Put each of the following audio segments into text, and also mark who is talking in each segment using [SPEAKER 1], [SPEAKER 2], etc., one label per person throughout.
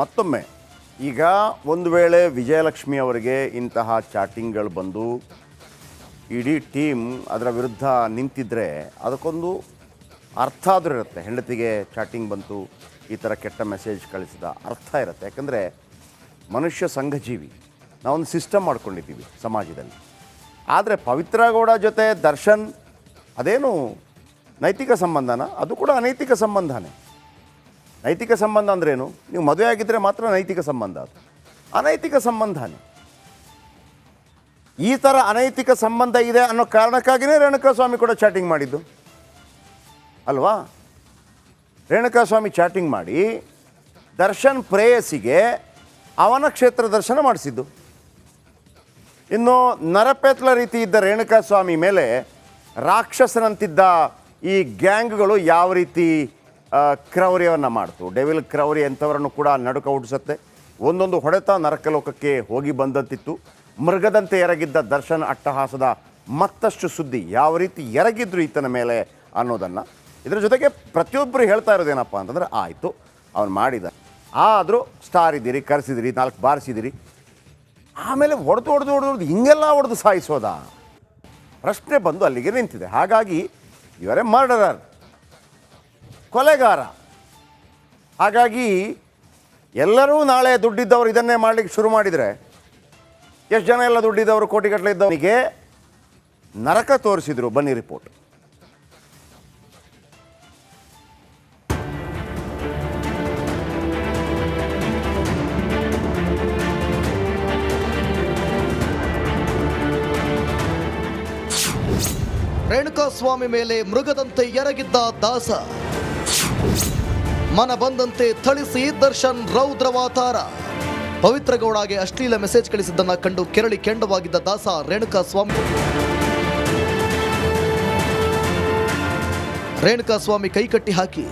[SPEAKER 1] ಮತ್ತೊಮ್ಮೆ, ಈಗ ಒಂದು ವೇಳೆ ವಿಜಯಲಕ್ಷ್ಮಿ ಅವರಿಗೆ ಇಂತಹ ಚಾಟಿಂಗ್ಗಳು ಬಂದು ಇಡೀ ಟೀಮ್ ಅದರ ವಿರುದ್ಧ ನಿಂತಿದ್ದರೆ ಅದಕ್ಕೊಂದು ಅರ್ಥ ಆದರೂ ಇರುತ್ತೆ. ಹೆಂಡತಿಗೆ ಚಾಟಿಂಗ್ ಬಂತು, ಈ ಥರ ಕೆಟ್ಟ ಮೆಸೇಜ್ ಕಳಿಸಿದ ಅರ್ಥ ಇರುತ್ತೆ. ಯಾಕಂದರೆ ಮನುಷ್ಯ ಸಂಘಜೀವಿ. ನಾವೊಂದು ಸಿಸ್ಟಮ್ ಮಾಡ್ಕೊಂಡಿದ್ದೀವಿ ಸಮಾಜದಲ್ಲಿ. ಆದರೆ ಪವಿತ್ರ ಗೌಡ ಜೊತೆ ದರ್ಶನ್ ಅದೇನು ನೈತಿಕ ಸಂಬಂಧನ? ಅದು ಕೂಡ ಅನೈತಿಕ ಸಂಬಂಧನೇ. ನೈತಿಕ ಸಂಬಂಧ ಅಂದ್ರೇನು ನೀವು ಮದುವೆ ಆಗಿದ್ದರೆ ಮಾತ್ರ ನೈತಿಕ ಸಂಬಂಧ ಅದು. ಅನೈತಿಕ ಸಂಬಂಧನೇ. ಈ ಥರ ಅನೈತಿಕ ಸಂಬಂಧ ಇದೆ ಅನ್ನೋ ಕಾರಣಕ್ಕಾಗಿಯೇ ರೇಣುಕಾಸ್ವಾಮಿ ಕೂಡ ಚಾಟಿಂಗ್ ಮಾಡಿದ್ದು. ಅಲ್ವಾ? ರೇಣುಕಾ ಸ್ವಾಮಿ ಚಾಟಿಂಗ್ ಮಾಡಿ ದರ್ಶನ್ ಪ್ರೇಯಸಿಗೆ ಅವನ ಕ್ಷೇತ್ರ ದರ್ಶನ ಮಾಡಿಸಿದ್ದು. ಇನ್ನು ನರಪೇತ್ಲ ರೀತಿ ಇದ್ದ ರೇಣುಕಾ ಸ್ವಾಮಿ ಮೇಲೆ ರಾಕ್ಷಸನಂತಿದ್ದ ಈ ಗ್ಯಾಂಗ್ಗಳು ಯಾವ ರೀತಿ ಕ್ರೌರ್ಯವನ್ನು ಮಾಡ್ತು. ಡೆವಿಲ್ ಕ್ರೌರಿ ಎಂಥವರನ್ನು ಕೂಡ ನಡುಕ ಹುಟ್ಟಿಸುತ್ತೆ. ಒಂದೊಂದು ಹೊಡೆತ ನರಕಲೋಕಕ್ಕೆ ಹೋಗಿ ಬಂದಂತಿತ್ತು. ಮೃಗದಂತೆ ಎರಗಿದ್ದ ದರ್ಶನ್ ಅಟ್ಟಹಾಸದ ಮತ್ತಷ್ಟು ಸುದ್ದಿ ಯಾವ ರೀತಿ ಎರಗಿದ್ರು ಈತನ ಮೇಲೆ ಅನ್ನೋದನ್ನು. ಇದರ ಜೊತೆಗೆ ಪ್ರತಿಯೊಬ್ಬರು ಹೇಳ್ತಾ ಇರೋದೇನಪ್ಪ ಅಂತಂದರೆ, ಆಯಿತು, ಅವನು ಮಾಡಿದ ಆದರೂ ಸ್ಟಾರ್ ಇದ್ದೀರಿ ಕರೆಸಿದಿರಿ ನಾಲ್ಕು ಬಾರಿಸಿದಿರಿ ಆಮೇಲೆ ಹೊಡೆದು ಹೊಡೆದು ಹೊಡೆದು ಹೊಡೆದು ಹಿಂಗೆಲ್ಲ ಹೊಡೆದು ಸಾಯಿಸೋದಾ? ಪ್ರಶ್ನೆ ಬಂದು ಅಲ್ಲಿಗೆ ನಿಂತಿದೆ. ಹಾಗಾಗಿ ಇವರೇ ಮರ್ಡರರ್ ಕೊಲೆಗಾರ. ಹಾಗಾಗಿ ಎಲ್ಲರೂ ನಾಳೆ ದುಡ್ಡಿದ್ದವರು ಇದನ್ನೇ ಮಾಡಲಿಕ್ಕೆ ಶುರು ಮಾಡಿದರೆ ಎಷ್ಟು ಜನ ಎಲ್ಲ ದುಡ್ಡಿದ್ದವರು ಕೋಟಿಗಟ್ಟಲೆ ಇದ್ದವನಿಗೆ ನರಕ ತೋರಿಸಿದರು ಬನ್ನಿ ರಿಪೋರ್ಟ್.
[SPEAKER 2] ರೇಣುಕಾಸ್ವಾಮಿ ಮೇಲೆ ಮೃಗದಂತೆ ಎರಗಿದ್ದ ದಾಸ. ಮನ ಬಂದಂತೆ ಥಳಿಸಿ ದರ್ಶನ್ ರೌದ್ರವಾತಾರ ಪವಿತ್ರ ಗೌಡಗೆ ಅಶ್ಲೀಲ ಮೆಸೇಜ್ ಕಳಿಸಿದ್ದನ್ನ ಕಂಡು ಕೆರಳಿ ಕೆಂಡವಾಗಿದ್ದ ದಾಸ ರೇಣುಕಾಸ್ವಾಮಿ ರೇಣುಕಾಸ್ವಾಮಿ ಕೈಕಟ್ಟಿ ಹಾಕಿ,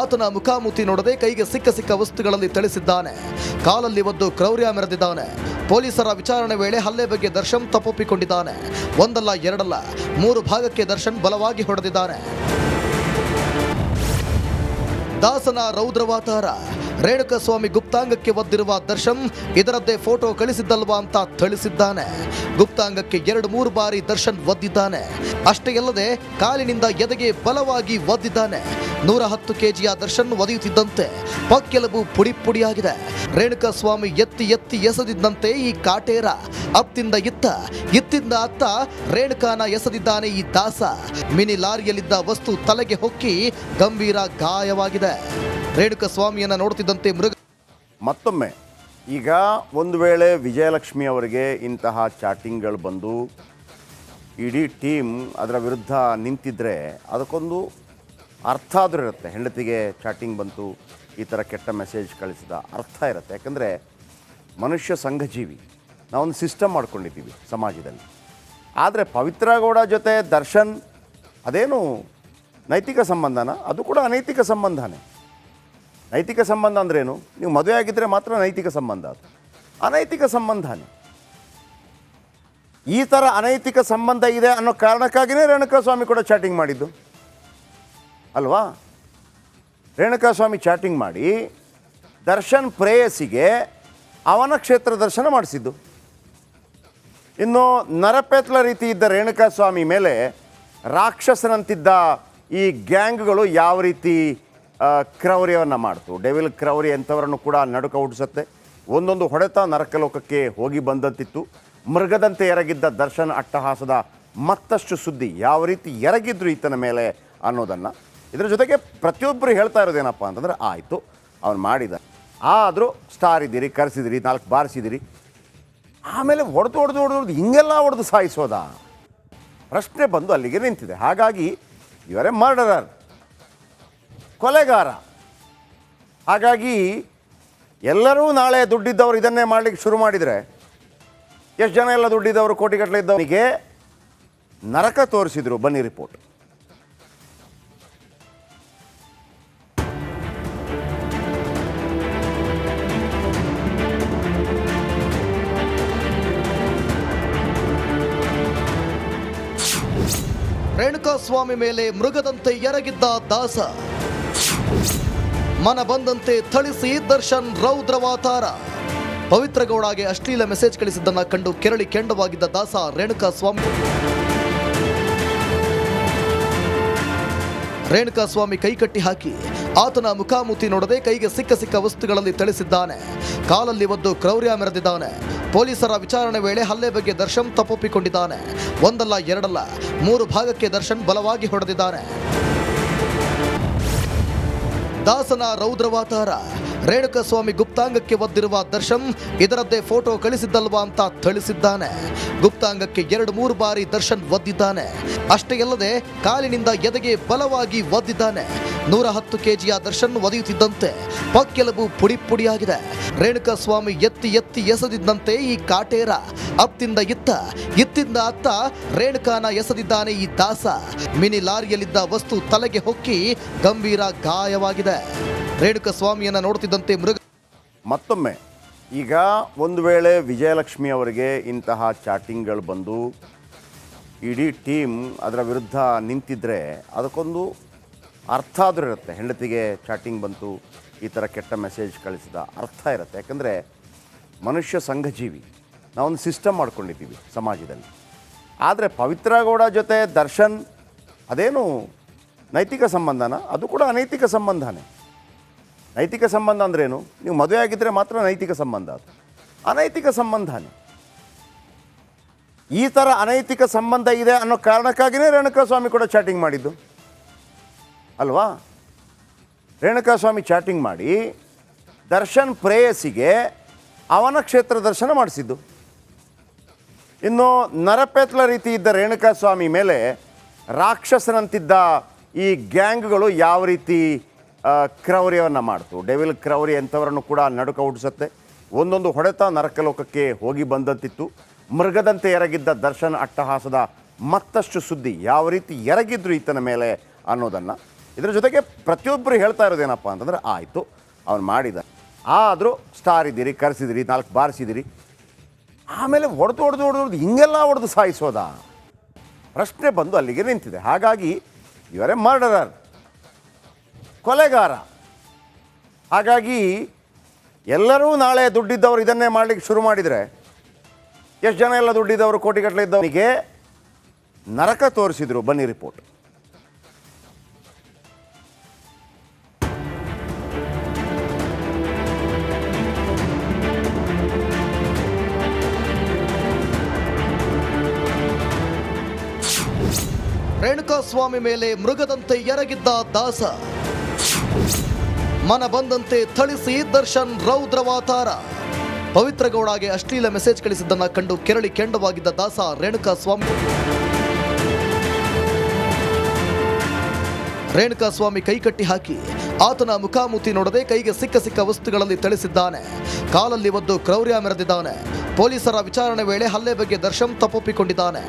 [SPEAKER 2] ಆತನ ಮುಖಾಮುಖಿ ನೋಡದೆ ಕೈಗೆ ಸಿಕ್ಕ ಸಿಕ್ಕ ವಸ್ತುಗಳಲ್ಲಿ ಥಳಿಸಿದ್ದಾನೆ. ಕಾಲಲ್ಲಿ ಒಂದು ಕ್ರೌರ್ಯ ಮೆರೆದಿದ್ದಾನೆ. ಪೊಲೀಸರ ವಿಚಾರಣೆ ವೇಳೆ ಹಲ್ಲೆ ಬಗ್ಗೆ ದರ್ಶನ್ ತಪ್ಪೊಪ್ಪಿಕೊಂಡಿದ್ದಾನೆ. ಒಂದಲ್ಲ ಎರಡಲ್ಲ, ಮೂರು ಭಾಗಕ್ಕೆ ದರ್ಶನ್ ಬಲವಾಗಿ ಹೊಡೆದಿದ್ದಾನೆ. ದಾಸನ ರೌದ್ರವಾತಾರ ರೇಣುಕಸ್ವಾಮಿ ಗುಪ್ತಾಂಗಕ್ಕೆ ಒದ್ದಿರುವ ದರ್ಶನ್ ಇದರದ್ದೇ ಫೋಟೋ ಕಳಿಸಿದ್ದಲ್ವಾ ಅಂತ ಥಳಿಸಿದ್ದಾನೆ. ಗುಪ್ತಾಂಗಕ್ಕೆ ಎರಡು ಮೂರು ಬಾರಿ ದರ್ಶನ್ ಒದ್ದಿದ್ದಾನೆ. ಅಷ್ಟೇ ಅಲ್ಲದೆ ಕಾಲಿನಿಂದ ಎದೆಗೆ ಬಲವಾಗಿ ಒದ್ದಿದ್ದಾನೆ. ನೂರ ಹತ್ತು ಕೆಜಿಯ ದರ್ಶನ್ ಒದೆಯುತ್ತಿದ್ದಂತೆ ಪಕ್ಕೆಲಬು ಪುಡಿ ಪುಡಿಯಾಗಿದೆ. ರೇಣುಕಸ್ವಾಮಿ ಎತ್ತಿ ಎತ್ತಿ ಎಸೆದಿದ್ದಂತೆ ಈ ಕಾಟೇರ. ಅತ್ತಿಂದ ಇತ್ತ, ಇತ್ತಿಂದ ಅತ್ತ ರೇಣುಕಾನ ಎಸೆದಿದ್ದಾನೆ ಈ ದಾಸ. ಮಿನಿ ಲಾರಿಯಲ್ಲಿದ್ದ ವಸ್ತು ತಲೆಗೆ ಹೊಕ್ಕಿ ಗಂಭೀರ ಗಾಯವಾಗಿದೆ. ರೇಣುಕ ಸ್ವಾಮಿಯನ್ನ ನೋಡುತ್ತಿದ್ದಂತೆ ಮೃಗ
[SPEAKER 1] ಮತ್ತೊಮ್ಮೆ, ಈಗ ಒಂದು ವೇಳೆ ವಿಜಯಲಕ್ಷ್ಮಿ ಅವರಿಗೆ ಇಂತಹ ಚಾಟಿಂಗ್ಗಳು ಬಂದು ಇಡೀ ಟೀಮ್ ಅದರ ವಿರುದ್ಧ ನಿಂತಿದ್ರೆ ಅದಕ್ಕೊಂದು ಅರ್ಥ ಆದರೂ ಇರುತ್ತೆ. ಹೆಂಡತಿಗೆ ಚಾಟಿಂಗ್ ಬಂತು, ಈ ಥರ ಕೆಟ್ಟ ಮೆಸೇಜ್ ಕಳಿಸಿದ ಅರ್ಥ ಇರುತ್ತೆ. ಯಾಕಂದರೆ ಮನುಷ್ಯ ಸಂಘಜೀವಿ. ನಾವೊಂದು ಸಿಸ್ಟಮ್ ಮಾಡ್ಕೊಂಡಿದ್ದೀವಿ ಸಮಾಜದಲ್ಲಿ. ಆದರೆ ಪವಿತ್ರ ಗೌಡ ಜೊತೆ ದರ್ಶನ್ ಅದೇನು ನೈತಿಕ ಸಂಬಂಧನ? ಅದು ಕೂಡ ಅನೈತಿಕ ಸಂಬಂಧನೇ. ನೈತಿಕ ಸಂಬಂಧ ಅಂದ್ರೇನು? ನೀವು ಮದುವೆ ಆಗಿದ್ದರೆ ಮಾತ್ರ ನೈತಿಕ ಸಂಬಂಧ ಅದು. ಅನೈತಿಕ ಸಂಬಂಧನೇ. ಈ ಥರ ಅನೈತಿಕ ಸಂಬಂಧ ಇದೆ ಅನ್ನೋ ಕಾರಣಕ್ಕಾಗಿಯೇ ರೇಣುಕಾಸ್ವಾಮಿ ಕೂಡ ಚಾಟಿಂಗ್ ಮಾಡಿದ್ದು. ಅಲ್ವಾ? ರೇಣುಕಾಸ್ವಾಮಿ ಚಾಟಿಂಗ್ ಮಾಡಿ ದರ್ಶನ್ ಪ್ರೇಯಸಿಗೆ ಅವನ ಕ್ಷೇತ್ರ ದರ್ಶನ ಮಾಡಿಸಿದ್ದು. ಇನ್ನು ನರಪೇತ್ಲ ರೀತಿ ಇದ್ದ ರೇಣುಕಾಸ್ವಾಮಿ ಮೇಲೆ ರಾಕ್ಷಸನಂತಿದ್ದ ಈ ಗ್ಯಾಂಗ್ಗಳು ಯಾವ ರೀತಿ ಕ್ರೌರ್ಯವನ್ನು ಮಾಡ್ತು. ಡೆವಿಲ್ ಕ್ರೌರಿ ಅಂಥವರನ್ನು ಕೂಡ ನಡುಕ ಹುಟ್ಟಿಸುತ್ತೆ. ಒಂದೊಂದು ಹೊಡೆತ ನರಕಲೋಕಕ್ಕೆ ಹೋಗಿ ಬಂದಂತಿತ್ತು. ಮೃಗದಂತೆ ಎರಗಿದ್ದ ದರ್ಶನ್ ಅಟ್ಟಹಾಸದ ಮತ್ತಷ್ಟು ಸುದ್ದಿ ಯಾವ ರೀತಿ ಎರಗಿದ್ರು ಈತನ ಮೇಲೆ ಅನ್ನೋದನ್ನು. ಇದರ ಜೊತೆಗೆ ಪ್ರತಿಯೊಬ್ಬರು ಹೇಳ್ತಾ ಇರೋದೇನಪ್ಪ ಅಂತಂದರೆ, ಆಯಿತು, ಅವನು ಮಾಡಿದ ಆದರೂ ಸ್ಟಾರ್ ಇದ್ದೀರಿ, ಕರೆಸಿದಿರಿ, ನಾಲ್ಕು ಬಾರಿಸಿದಿರಿ ಆಮೇಲೆ ಹೊಡೆದು ಹೊಡೆದು ಹೊಡೆದು ಹೊಡೆದು ಹಿಂಗೆಲ್ಲ ಹೊಡೆದು ಸಾಯಿಸೋದಾ? ಪ್ರಶ್ನೆ ಬಂದು ಅಲ್ಲಿಗೆ ನಿಂತಿದೆ. ಹಾಗಾಗಿ, ಇವರೇ ಮರ್ಡರರ್ ಕೊಲೆಗಾರ. ಹಾಗಾಗಿ ಎಲ್ಲರೂ ನಾಳೆ ದುಡ್ಡಿದ್ದವರು ಇದನ್ನೇ ಮಾಡಲಿಕ್ಕೆ ಶುರು ಮಾಡಿದರೆ ಎಷ್ಟು ಜನ ಎಲ್ಲ ದುಡ್ಡಿದ್ದವರು ಕೋಟಿಗಟ್ಟಲೆ ಇದ್ದವರಿಗೆ ನರಕ ತೋರಿಸಿದರು ಬನ್ನಿ ರಿಪೋರ್ಟ್.
[SPEAKER 2] ರೇಣುಕಾಸ್ವಾಮಿ ಮೇಲೆ ಮೃಗದಂತೆ ಎರಗಿದ್ದ ದಾಸ. ಮನ ಬಂದಂತೆ ಥಳಿಸಿ ದರ್ಶನ್ ರೌದ್ರವಾತಾರ. ಪವಿತ್ರ ಗೌಡಗೆ ಅಶ್ಲೀಲ ಮೆಸೇಜ್ ಕಳಿಸಿದ್ದನ್ನ ಕಂಡು ಕೆರಳಿ ಕೆಂಡವಾಗಿದ್ದ ದಾಸ ರೇಣುಕಾ ಸ್ವಾಮಿ ರೇಣುಕಾ ಸ್ವಾಮಿ ಕೈಕಟ್ಟಿ ಹಾಕಿ, ಆತನ ಮುಖಾಮುಖಿ ನೋಡದೆ ಕೈಗೆ ಸಿಕ್ಕ ಸಿಕ್ಕ ವಸ್ತುಗಳಲ್ಲಿ ಥಳಿಸಿದ್ದಾನೆ. ಕಾಲಲ್ಲಿ ಒಂದು ಕ್ರೌರ್ಯ ಮೆರೆದಿದ್ದಾನೆ. ಪೊಲೀಸರ ವಿಚಾರಣೆ ವೇಳೆ ಹಲ್ಲೆ ಬಗ್ಗೆ ದರ್ಶನ್ ತಪ್ಪೊಪ್ಪಿಕೊಂಡಿದ್ದಾನೆ. ಒಂದಲ್ಲ ಎರಡಲ್ಲ, ಮೂರು ಭಾಗಕ್ಕೆ ದರ್ಶನ್ ಬಲವಾಗಿ ಹೊಡೆದಿದ್ದಾನೆ. ದಾಸನ ರೌದ್ರವಾತಾರ ರೇಣುಕ ಸ್ವಾಮಿ ಗುಪ್ತಾಂಗಕ್ಕೆ ಒದ್ದಿರುವ ದರ್ಶನ್ ಇದರದ್ದೇ ಫೋಟೋ ಕಳಿಸಿದ್ದಲ್ವಾ ಅಂತ ಥಳಿಸಿದ್ದಾನೆ. ಗುಪ್ತಾಂಗಕ್ಕೆ ಎರಡು ಮೂರು ಬಾರಿ ದರ್ಶನ್ ಒದ್ದಿದ್ದಾನೆ. ಅಷ್ಟೇ ಅಲ್ಲದೆ ಕಾಲಿನಿಂದ ಎದೆಗೆ ಬಲವಾಗಿ ಒದ್ದಿದ್ದಾನೆ. ನೂರ ಹತ್ತು ಕೆಜಿಯ ದರ್ಶನ್ ಒದೆಯುತ್ತಿದ್ದಂತೆ ಪಕ್ಕೆಲಬು ಪುಡಿ ಪುಡಿಯಾಗಿದೆ. ರೇಣುಕ ಸ್ವಾಮಿ ಎತ್ತಿ ಎತ್ತಿ ಎಸೆದಿದ್ದಂತೆ ಈ ಕಾಟೇರ. ಅತ್ತಿಂದ ಇತ್ತ, ಇತ್ತಿಂದ ಅತ್ತ ರೇಣುಕಾನ ಎಸೆದಿದ್ದಾನೆ ಈ ದಾಸ. ಮಿನಿ ಲಾರಿಯಲ್ಲಿದ್ದ ವಸ್ತು ತಲೆಗೆ ಹೊಕ್ಕಿ ಗಂಭೀರ ಗಾಯವಾಗಿದೆ. ರೇಣುಕ ಸ್ವಾಮಿಯನ್ನು ನೋಡುತ್ತಿದ್ದಂತೆ ಮೃಗ
[SPEAKER 1] ಮತ್ತೊಮ್ಮೆ, ಈಗ ಒಂದು ವೇಳೆ ವಿಜಯಲಕ್ಷ್ಮಿ ಅವರಿಗೆ ಇಂತಹ ಚಾಟಿಂಗ್ಗಳು ಬಂದು ಇಡೀ ಟೀಮ್ ಅದರ ವಿರುದ್ಧ ನಿಂತಿದ್ದರೆ ಅದಕ್ಕೊಂದು ಅರ್ಥ ಆದರೂ ಇರುತ್ತೆ. ಹೆಂಡತಿಗೆ ಚಾಟಿಂಗ್ ಬಂತು, ಈ ಥರ ಕೆಟ್ಟ ಮೆಸೇಜ್ ಕಳಿಸಿದ ಅರ್ಥ ಇರುತ್ತೆ. ಯಾಕಂದರೆ ಮನುಷ್ಯ ಸಂಘಜೀವಿ. ನಾವೊಂದು ಸಿಸ್ಟಮ್ ಮಾಡ್ಕೊಂಡಿದ್ದೀವಿ ಸಮಾಜದಲ್ಲಿ. ಆದರೆ ಪವಿತ್ರ ಗೌಡ ಜೊತೆ ದರ್ಶನ್ ಅದೇನು ನೈತಿಕ ಸಂಬಂಧನ? ಅದು ಕೂಡ ಅನೈತಿಕ ಸಂಬಂಧನೇ. ನೈತಿಕ ಸಂಬಂಧ ಅಂದ್ರೇನು? ನೀವು ಮದುವೆ ಆಗಿದ್ದರೆ ಮಾತ್ರ ನೈತಿಕ ಸಂಬಂಧ ಅದು. ಅನೈತಿಕ ಸಂಬಂಧನೇ. ಈ ಥರ ಅನೈತಿಕ ಸಂಬಂಧ ಇದೆ ಅನ್ನೋ ಕಾರಣಕ್ಕಾಗಿಯೇ ರೇಣುಕಾ ಸ್ವಾಮಿ ಕೂಡ ಚಾಟಿಂಗ್ ಮಾಡಿದ್ದು. ಅಲ್ವಾ? ರೇಣುಕಾ ಸ್ವಾಮಿ ಚಾಟಿಂಗ್ ಮಾಡಿ ದರ್ಶನ್ ಪ್ರೇಯಸಿಗೆ ಅವನ ಕ್ಷೇತ್ರ ದರ್ಶನ ಮಾಡಿಸಿದ್ದು. ಇನ್ನು ನರಪೇತ್ಲ ರೀತಿ ಇದ್ದ ರೇಣುಕಾ ಸ್ವಾಮಿ ಮೇಲೆ ರಾಕ್ಷಸನಂತಿದ್ದ ಈ ಗ್ಯಾಂಗ್ಗಳು ಯಾವ ರೀತಿ ಕ್ರೌರ್ಯವನ್ನು ಮಾಡ್ತು. ಡೆವಿಲ್ ಕ್ರೌರಿ ಅಂಥವರನ್ನು ಕೂಡ ನಡುಕ ಹುಟ್ಟಿಸುತ್ತೆ. ಒಂದೊಂದು ಹೊಡೆತ ನರಕಲೋಕಕ್ಕೆ ಹೋಗಿ ಬಂದಂತಿತ್ತು. ಮೃಗದಂತೆ ಎರಗಿದ್ದ ದರ್ಶನ್ ಅಟ್ಟಹಾಸದ ಮತ್ತಷ್ಟು ಸುದ್ದಿ ಯಾವ ರೀತಿ ಎರಗಿದ್ರು ಈತನ ಮೇಲೆ ಅನ್ನೋದನ್ನು. ಇದರ ಜೊತೆಗೆ ಪ್ರತಿಯೊಬ್ಬರು ಹೇಳ್ತಾ ಇರೋದೇನಪ್ಪ ಅಂತಂದ್ರೆ ಆಯಿತು, ಅವನು ಮಾಡಿದ ಆದರೂ ಸ್ಟಾರ್ ಇದ್ದೀರಿ ಕರೆಸಿದಿರಿ ನಾಲ್ಕು ಬಾರಿಸಿದಿರಿ ಆಮೇಲೆ ಹೊಡೆದು ಹೊಡೆದು ಹೊಡೆದು ಹಿಂಗೆಲ್ಲ ಹೊಡೆದು ಸಾಯಿಸೋದಾ? ಪ್ರಶ್ನೆ ಬಂದು ಅಲ್ಲಿಗೆ ನಿಂತಿದೆ. ಹಾಗಾಗಿ ಇವರೇ ಮರ್ಡರರ್ ಕೊಲೆಗಾರ. ಹಾಗಾಗಿ ಎಲ್ಲರೂ ನಾಳೆ ದುಡ್ಡಿದ್ದವರು ಇದನ್ನೇ ಮಾಡಲಿಕ್ಕೆ ಶುರು ಮಾಡಿದರೆ ಎಷ್ಟು ಜನ ಎಲ್ಲ ದುಡ್ಡಿದ್ದವರು ಕೋಟಿಗಟ್ಟಲೆ ಇದ್ದವನಿಗೆ ನರಕ ತೋರಿಸಿದ್ರು ಬನ್ನಿ ರಿಪೋರ್ಟ್.
[SPEAKER 2] ರೇಣುಕಾಸ್ವಾಮಿ ಮೇಲೆ ಮೃಗದಂತೆ ಎರಗಿದ್ದ ದಾಸ. ಮನ ಬಂದಂತೆ ಥಳಿಸಿ ದರ್ಶನ್ ರೌದ್ರವಾತಾರ ಪವಿತ್ರ ಗೌಡಗೆ ಅಶ್ಲೀಲ ಮೆಸೇಜ್ ಕಳಿಸಿದ್ದನ್ನ ಕಂಡು ಕೆರಳಿ ಕೆಂಡವಾಗಿದ್ದ ದಾಸ ರೇಣುಕಾ ಸ್ವಾಮಿ. ರೇಣುಕಾ ಸ್ವಾಮಿ ಕೈಕಟ್ಟಿ ಹಾಕಿ, ಆತನ ಮುಖಾಮುಖಿ ನೋಡದೆ ಕೈಗೆ ಸಿಕ್ಕ ಸಿಕ್ಕ ವಸ್ತುಗಳಲ್ಲಿ ಥಳಿಸಿದ್ದಾನೆ. ಕಾಲಲ್ಲಿ ಒಂದು ಕ್ರೌರ್ಯ ಮೆರೆದಿದ್ದಾನೆ. ಪೊಲೀಸರ ವಿಚಾರಣೆ ವೇಳೆ ಹಲ್ಲೆ ಬಗ್ಗೆ ದರ್ಶನ್ ತಪ್ಪೊಪ್ಪಿಕೊಂಡಿದ್ದಾನೆ.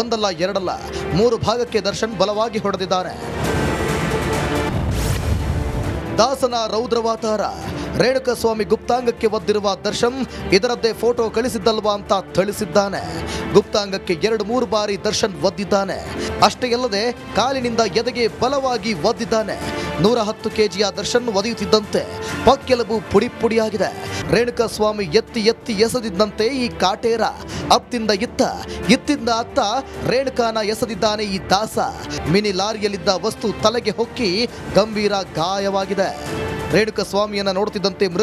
[SPEAKER 2] ಒಂದಲ್ಲ ಎರಡಲ್ಲ, ಮೂರು ಭಾಗಕ್ಕೆ ದರ್ಶನ್ ಬಲವಾಗಿ ಹೊಡೆದಿದ್ದಾನೆ. ದಾಸನ ರೌದ್ರವಾತಾರ. ರೇಣುಕ ಸ್ವಾಮಿ ಗುಪ್ತಾಂಗಕ್ಕೆ ಒದ್ದಿರುವ ದರ್ಶನ್ ಇದರದ್ದೇ ಫೋಟೋ ಕಳಿಸಿದ್ದಲ್ವಾ ಅಂತ ಥಳಿಸಿದ್ದಾನೆ. ಗುಪ್ತಾಂಗಕ್ಕೆ ಎರಡು ಮೂರು ಬಾರಿ ದರ್ಶನ್ ಒದ್ದಿದ್ದಾನೆ. ಅಷ್ಟೇ ಅಲ್ಲದೆ ಕಾಲಿನಿಂದ ಎದೆಗೆ ಬಲವಾಗಿ ಒದ್ದಿದ್ದಾನೆ. ನೂರ ಹತ್ತು ಕೆಜಿಯ ದರ್ಶನ್ ಒದೆಯುತ್ತಿದ್ದಂತೆ. ಪಕ್ಕೆಲಬು ಪುಡಿ ಪುಡಿಯಾಗಿದೆ. ರೇಣುಕಸ್ವಾಮಿ ಎತ್ತಿ ಎತ್ತಿ ಎಸೆದಿದ್ದಂತೆ ಈ ಕಾಟೇರ. ಅತ್ತಿಂದ ಇತ್ತ, ಇತ್ತಿಂದ ಅತ್ತ ರೇಣುಕಾನ ಎಸೆದಿದ್ದಾನೆ ಈ ದಾಸ. ಮಿನಿ ಲಾರಿಯಲ್ಲಿದ್ದ ವಸ್ತು ತಲೆಗೆ ಹೊಕ್ಕಿ ಗಂಭೀರ ಗಾಯವಾಗಿದೆ. ರೇಣುಕ ಸ್ವಾಮಿಯನ್ನ ನೋಡುತ್ತಿದ್ದಂತೆ ಮೃಗ